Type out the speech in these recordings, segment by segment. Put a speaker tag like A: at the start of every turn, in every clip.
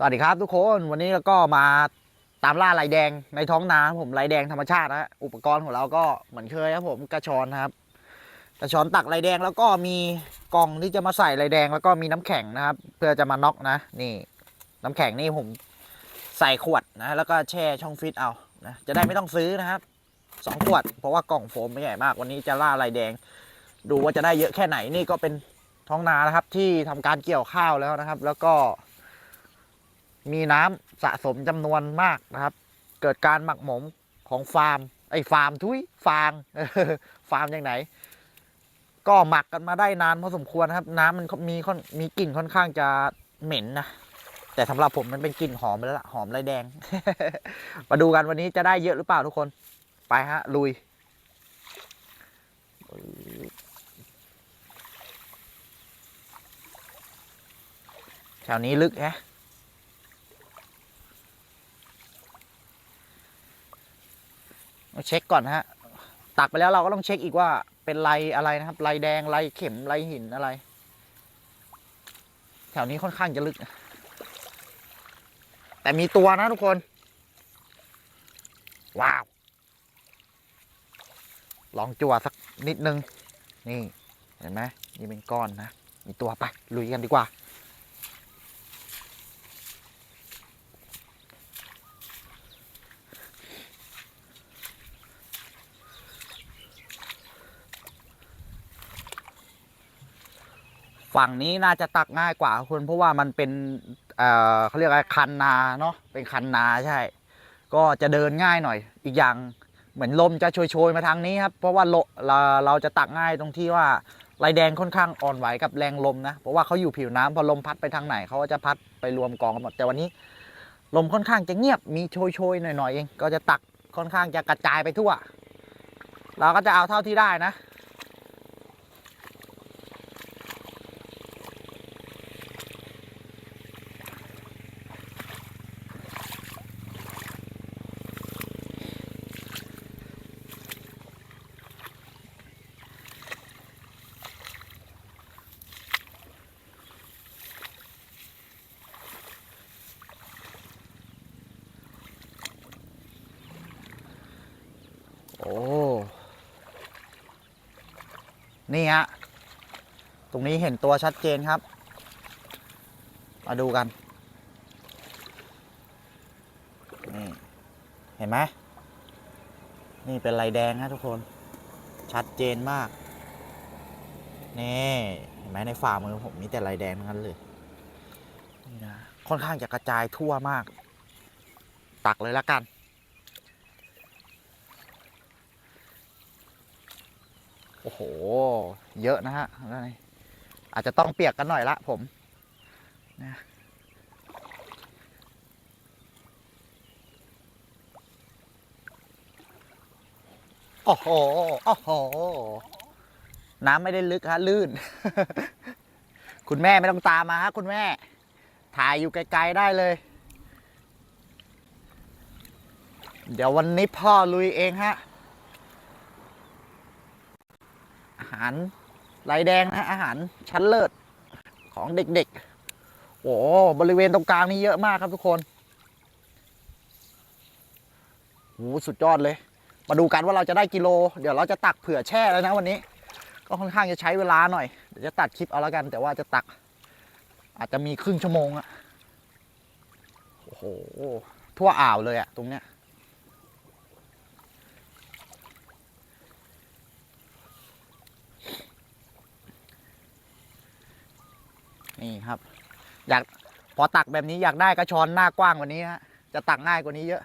A: สวัสดีครับทุกคนวันนี้เราก็มาตามล่าลายแดงในท้องนาผมลายแดงธรรมชาตินะฮะอุปกรณ์ของเราก็เหมือนเคยครับผมกระชอนครับ กระชอนตักลายแดงแล้วก็มีกล่องที่จะมาใส่ลายแดงแล้วก็มีน้ำแข็งนะครับ เพื่อจะมาน็อกนะ นี่ น้ำแข็งนี่ผมใส่ขวดนะแล้วก็แช่ช่องฟิตเอานะจะได้ไม่ต้องซื้อนะครับสองขวด เพราะว่ากล่องโฟมไม่ใหญ่มาก วันนี้จะล่าลายแดง ดูว่าจะได้เยอะแค่ไหนนี่ก็เป็นท้องนานะครับ ที่ทำการเกี่ยวข้าวแล้วนะครับ แล้วก็ มีน้ำสะสมจำนวนมากนะครับ เกิดการหมักหมมของฟาร์มไอ้ฟาร์มทุยฟางฟาร์มอย่างไหน ก็หมักกันมาได้นานพอสมควรนะครับ น้ำมันมีค่อนมีกลิ่นค่อนข้างจะเหม็นนะแต่สำหรับผมมันเป็นกลิ่นหอมไปแล้วล่ะหอมไรแดง มาดูกันวันนี้จะได้เยอะหรือเปล่าทุกคน ไปฮะ ลุย แถวนี้ลึกแฮะ เช็คก่อนฮะ ตักไปแล้วเราก็ต้องเช็คอีกว่าเป็นลายอะไรนะครับลายแดงลายเข็มลายหินอะไร แถวนี้ค่อนข้างจะลึก แต่มีตัวนะทุกคน ว้าว ลองจั่วสักนิดนึง นี่ เห็นไหมนี่เป็นก้อนนะ มีตัวไปลุยกันดีกว่า ฝั่งนี้น่าจะตักง่ายกว่าคุณเพราะว่ามันเป็นเอ่อเขาเรียกอะไรคันนาเนาะเป็นคันนาใช่ ก็จะเดินง่ายหน่อย อีกอย่างเหมือนลมจะโชยๆมาทางนี้ครับเพราะว่าโลเราเราจะตักง่ายตรงที่ว่าลายแดงค่อนข้างอ่อนไหวกับแรงลมนะ เพราะว่าเขาอยู่ผิวน้ำพอลมพัดไปทางไหนเขาก็จะพัดไปรวมกองกันหมดแต่วันนี้ ลมค่อนข้างจะเงียบมีโชยๆหน่อยๆเองก็จะตักค่อนข้างจะกระจายไปทั่ว เราก็จะเอาเท่าที่ได้นะ โอ้ นี่ฮะ ตรงนี้เห็นตัวชัดเจนครับ มาดูกัน นี่ เห็นไหม นี่เป็นลายแดงฮะทุกคน ชัดเจนมาก นี่เห็นไหมในฝ่ามือผมมีแต่ลายแดงทั้งนั้นเลย นี่นะ ค่อนข้างจะกระจายทั่วมาก ตักเลยละกัน อ้โห เยอะนะฮะอาจจะต้องเปียกกันหน่อยละผมนะโอ้โห โอ้โห น้ำไม่ได้ลึกฮะลื่น คุณแม่ไม่ต้องตามมาฮะคุณแม่ ถ่ายอยู่ไกลๆได้เลย เดี๋ยววันนี้พ่อลุยเองฮะ อาหารลายแดงนะอาหารชั้นเลิศของเด็กๆ โอ้บริเวณตรงกลางนี่เยอะมากครับทุกคนโอ้สุดยอดเลย มาดูกันว่าเราจะได้กิโล เดี๋ยวเราจะตักเผื่อแช่แล้วนะวันนี้ ก็ค่อนข้างจะใช้เวลาหน่อย เดี๋ยวจะตัดคลิปเอาแล้วกัน แต่ว่าจะตัก อาจจะมีครึ่งชั่วโมงอะโอ้โห ทั่วอ่าวเลยอะตรงเนี้ย นี่ครับ อยากพอตักแบบนี้อยากได้กระชอนหน้ากว้างกว่านี้ฮะจะตักง่ายกว่านี้เยอะ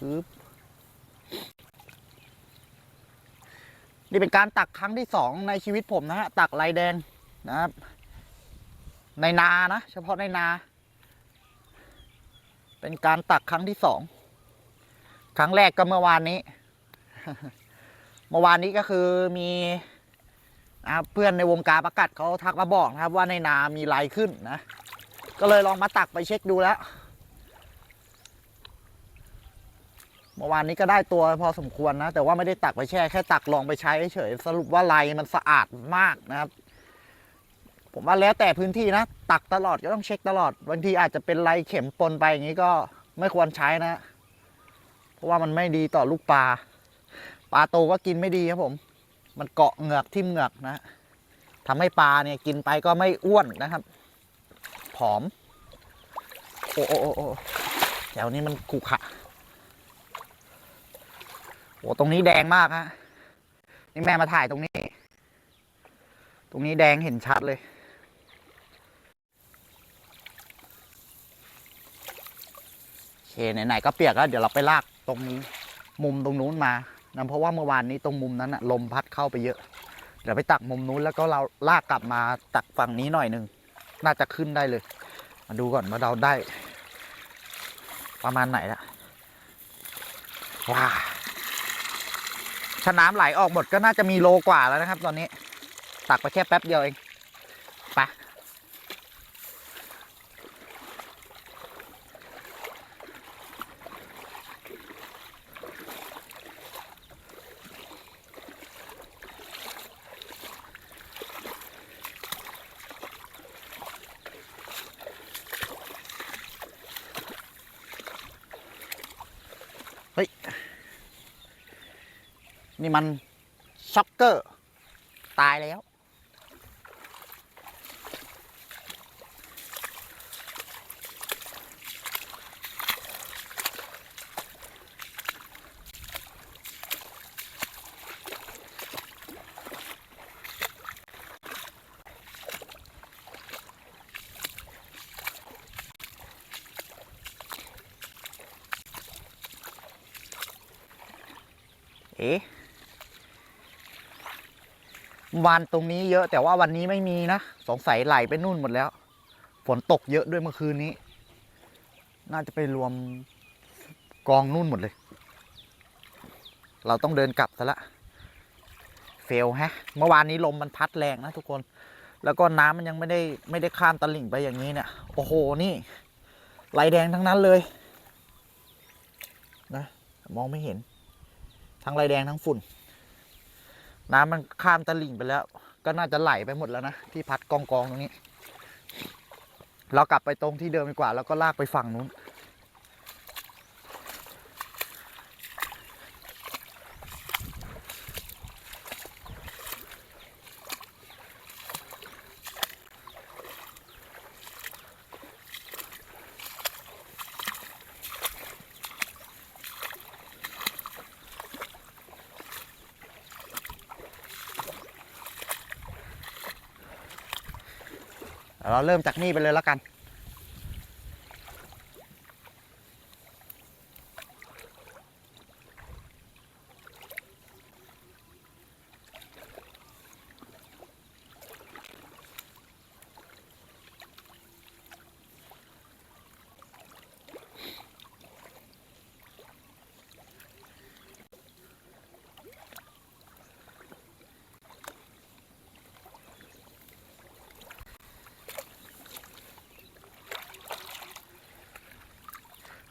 A: ปึ๊บ นี่เป็นการตักครั้งที่สองในชีวิตผมนะฮะ ตักลายแดงนะครับ ในนานะ เฉพาะในนา เป็นการตักครั้งที่สอง ครั้งแรกก็เมื่อวานนี้ เมื่อวานนี้ก็คือมีนะครับเพื่อนในวงการประกัดเขาทักมาบอกนะครับ ว่าในนามีลายขึ้นนะ ก็เลยลองมาตักไปเช็คดูแล้ว เมื่อวานนี้ก็ได้ตัวพอสมควรนะ แต่ว่าไม่ได้ตักไปแช่แค่ตักลองไปใช้เฉยสรุปว่าลายมันสะอาดมากนะครับ ผมว่าแล้วแต่พื้นที่นะ ตักตลอดก็ต้องเช็คตลอดบางทีอาจจะเป็นลายเข็มปนไปอย่างนี้ก็ไม่ควรใช้นะ เพราะว่ามันไม่ดีต่อลูกปลาปลาโตก็กินไม่ดีครับผม มันเกาะเหงือกทิ่มเหงือกนะทำให้ปลาเนี่ยกินไปก็ไม่อ้วนนะครับ ผอม โอ้โอ้โอ้โอ้แถวนี้มันขรุขระ โอ้ตรงนี้แดงมากฮะ นี่แม่มาถ่ายตรงนี้ ตรงนี้แดงเห็นชัดเลย โอเคไหนๆก็เปียกแล้ว เดี๋ยวเราไปลากตรงมุมตรงนู้นมานะเพราะว่าเมื่อวานนี้ตรงมุมนั้นอะลมพัดเข้าไปเยอะ เดี๋ยวไปตักมุมนู้นแล้วก็เราลากกลับมาตักฝั่งนี้หน่อยหนึ่ง น่าจะขึ้นได้เลย มาดูก่อนว่าเราได้ ประมาณไหนละว้า ถ้าน้ำไหลออกหมดก็น่าจะมีโลกว่าแล้วนะครับ ตอนนี้ ตักไปแค่แป๊บเดียวเองไป นี่มันช็อกเกอร์ ตายแล้ว เอ๊ะ วันตรงนี้เยอะแต่ว่าวันนี้ไม่มีนะ สงสัยไหลไปนู่นหมดแล้ว ฝนตกเยอะด้วยเมื่อคืนนี้ น่าจะไปรวมกองนู่นหมดเลย เราต้องเดินกลับซะละ เฟลฮะ เมื่อวานนี้ลมมันพัดแรงนะทุกคน แล้วก็น้ำมันยังไม่ได้ไม่ได้ข้ามตลิ่งไปอย่างนี้เนี่ย โอ้โห นี่ไหลแดงทั้งนั้นเลย นะ มองไม่เห็น ทั้งลายแดงทั้งฝุ่น น้ำมันข้ามตลิ่งไปแล้ว ก็น่าจะไหลไปหมดแล้วนะ ที่พัดกองกองตรงนี้ เรากลับไปตรงที่เดิมดีกว่า แล้วก็ลากไปฝั่งนู้น เราเริ่มจากนี่ไปเลยแล้วกัน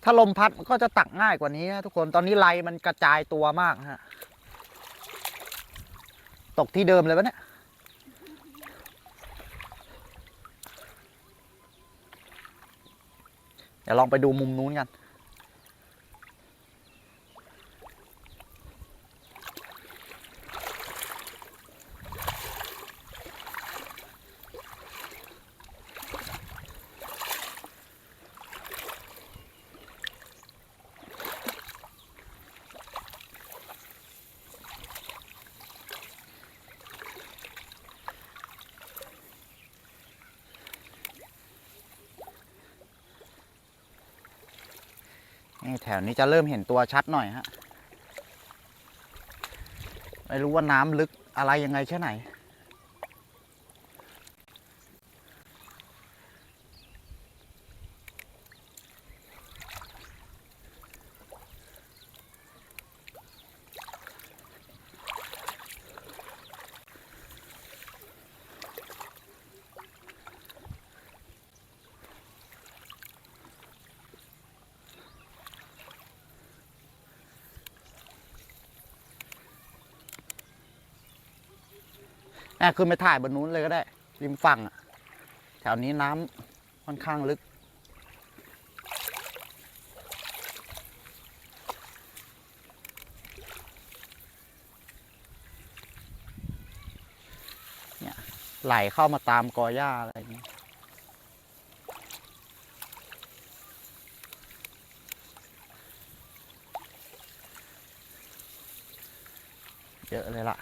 A: ถ้าลมพัดมันก็จะตักง่ายกว่านี้นะทุกคนตอนนี้ไรมันกระจายตัวมากฮะตกที่เดิมเลยปะเนี่ยเดี๋ยวลองไปดูมุมนู้นกัน แถวนี้จะเริ่มเห็นตัวชัดหน่อยฮะ ไม่รู้ว่าน้ำลึกอะไรยังไงแค่ไหน อะขึ้นไปถ่ายบนนู้นเลยก็ได้ ริมฝั่งอะแถวนี้น้ำค่อนข้างลึก เนี่ยไหลเข้ามาตามกอหญ้าเยอะเลยล่ะ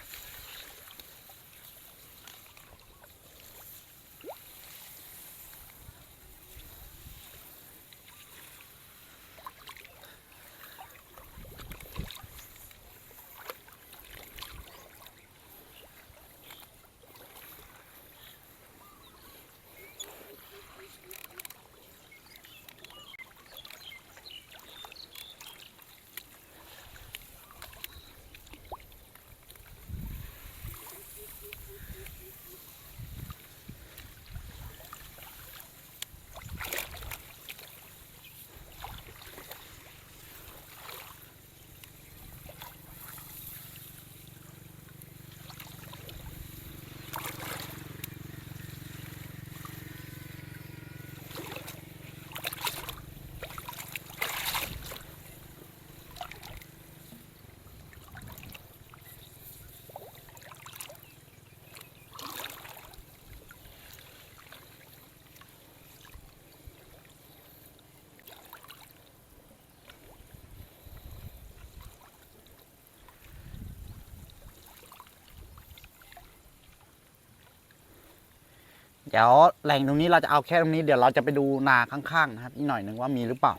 A: เดี๋ยวแหล่งตรงนี้เราจะเอาแค่ตรงนี้เดี๋ยวเราจะไปดูนาข้างๆนะครับอีกหน่อยหนึ่งว่ามีหรือเปล่า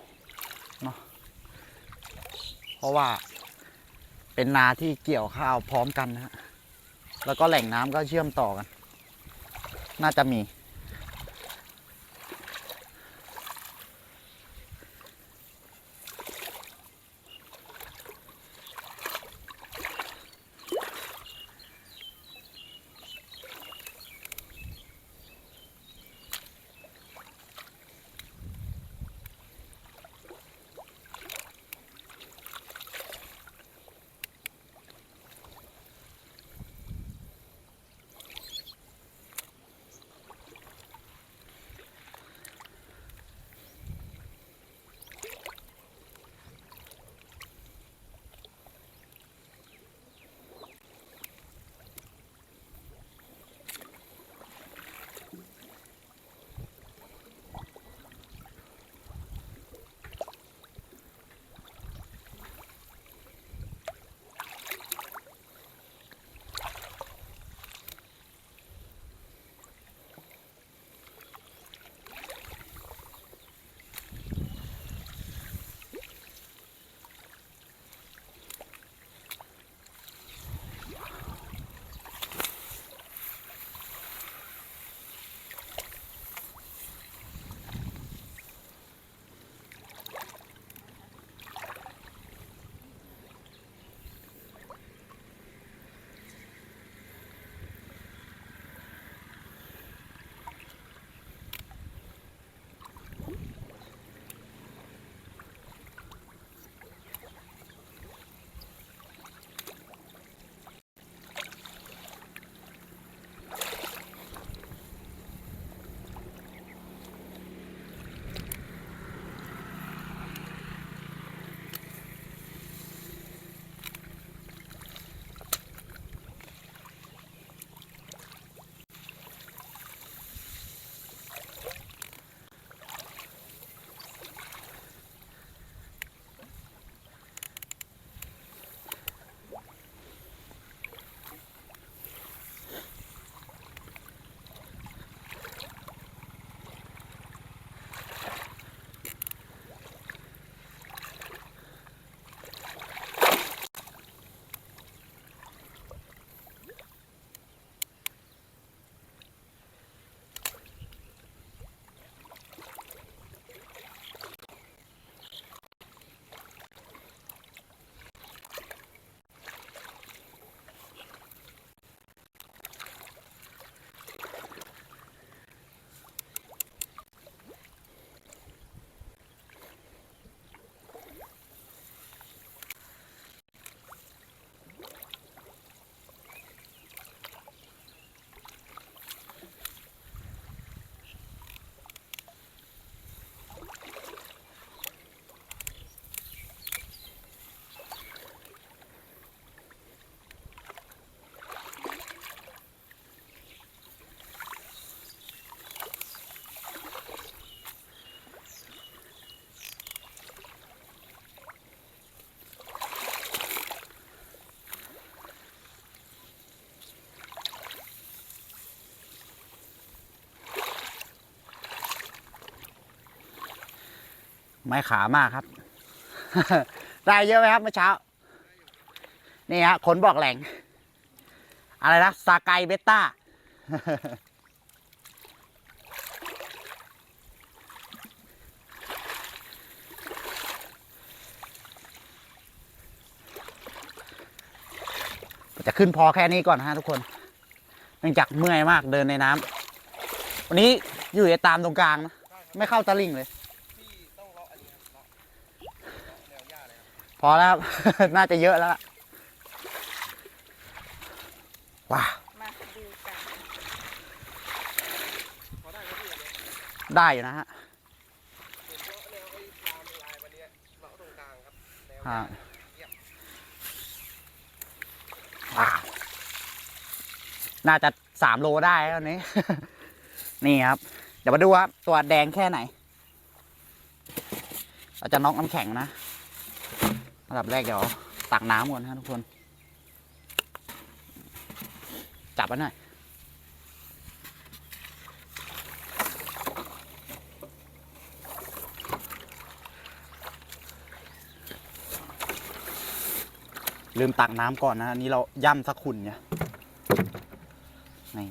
A: เนาะเพราะว่าเป็นนาที่เกี่ยวข้าวพร้อมกันนะฮะแล้วก็แหล่งน้ำก็เชื่อมต่อกัน น่าจะมี ไม่ขามากครับ ได้เยอะไหมครับเมื่อเช้า นี่ฮะคนบอกแหล่ง อะไรนะซาไกเบต้าจะขึ้นพอแค่นี้ก่อนนะฮะทุกคน เนื่องจากเมื่อยมากเดินในน้ำวันนี้อยู่ตามตรงกลางนะ ไม่เข้าตะลิ่งเลย
B: ที่ต้องเลาะอันนี้ครับเลาะแนวหญ้าเลยครับ
A: พอแล้วครับ น่าจะเยอะแล้วล่ะว้าว
C: มาดูกัน
B: ได้อยู่
A: นะฮะ
B: เห็นเลาะว้าวน่า
A: จะสามโลได้แล้วนนี้ นี่ครับ เดี๋ยวมาดูครับ ตัวแดงแค่ไหน เราจะน็อกน้ำแข็งนะ อันดับแรกเดี๋ยวตักน้ำก่อนนะทุกคน จับไว้หน่อยลืมตักน้ำก่อนนะ อันนี้เราย่ำสักขุนเนี่ยนี่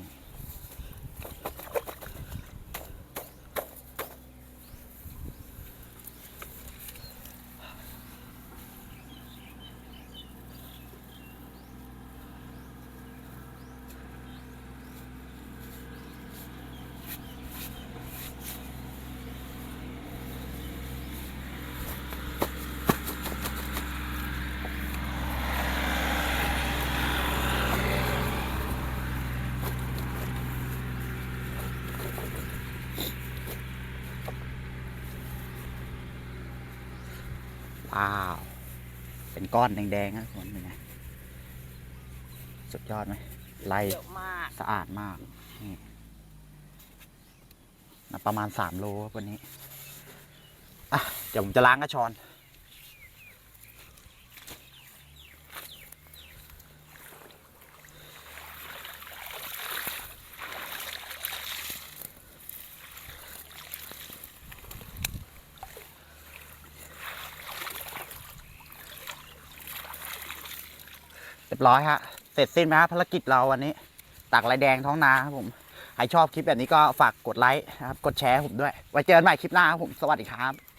A: ก้อนแดงๆนะทุกคนเป็นไงสุดยอดไหมไล่
C: เยอะมาก
A: สะอาดมากนี่นะประมาณสามโลครับวันนี้อะเดี๋ยวผมจะล้างกระชอน รียบร้อยฮะ เสร็จสิ้นไหมครับภารกิจเราวันนี้ ตักลายแดงท้องนาครับผม ใครชอบคลิปแบบนี้ก็ฝากกดไลค์นะครับ กดแชร์ผมด้วย ไว้เจอกันใหม่คลิปหน้าครับผม สวัสดีครับ